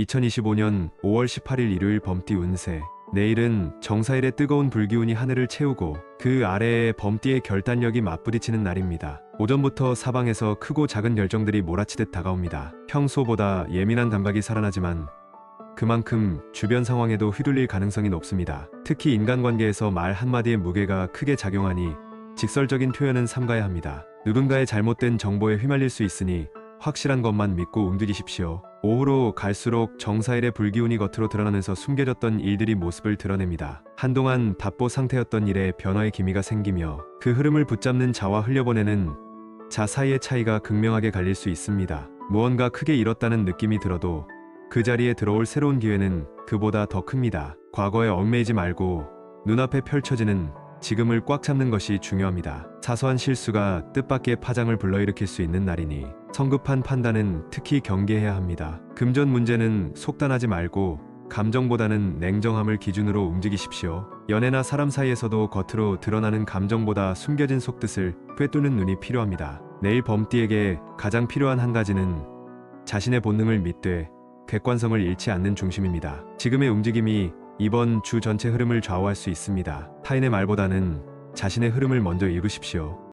2025년 5월 18일 일요일 범띠 운세. 내일은 정사일의 뜨거운 불기운이 하늘을 채우고 그 아래에 범띠의 결단력이 맞부딪히는 날입니다. 오전부터 사방에서 크고 작은 결정들이 몰아치듯 다가옵니다. 평소보다 예민한 감각이 살아나지만 그만큼 주변 상황에도 휘둘릴 가능성이 높습니다. 특히 인간관계에서 말 한마디의 무게가 크게 작용하니 직설적인 표현은 삼가야 합니다. 누군가의 잘못된 정보에 휘말릴 수 있으니 확실한 것만 믿고 움직이십시오. 오후로 갈수록 정사일의 불기운이 겉으로 드러나면서 숨겨졌던 일들이 모습을 드러냅니다. 한동안 답보 상태였던 일에 변화의 기미가 생기며 그 흐름을 붙잡는 자와 흘려보내는 자 사이의 차이가 극명하게 갈릴 수 있습니다. 무언가 크게 잃었다는 느낌이 들어도 그 자리에 들어올 새로운 기회는 그보다 더 큽니다. 과거에 얽매이지 말고 눈앞에 펼쳐지는 지금을 꽉 잡는 것이 중요합니다. 사소한 실수가 뜻밖의 파장을 불러일으킬 수 있는 날이니 성급한 판단은 특히 경계해야 합니다. 금전 문제는 속단하지 말고 감정보다는 냉정함을 기준으로 움직이십시오. 연애나 사람 사이에서도 겉으로 드러나는 감정보다 숨겨진 속뜻을 꿰뚫는 눈이 필요합니다. 내일 범띠에게 가장 필요한 한 가지는 자신의 본능을 믿되 객관성을 잃지 않는 중심입니다. 지금의 움직임이 이번 주 전체 흐름을 좌우할 수 있습니다. 타인의 말보다는 자신의 흐름을 먼저 읽으십시오.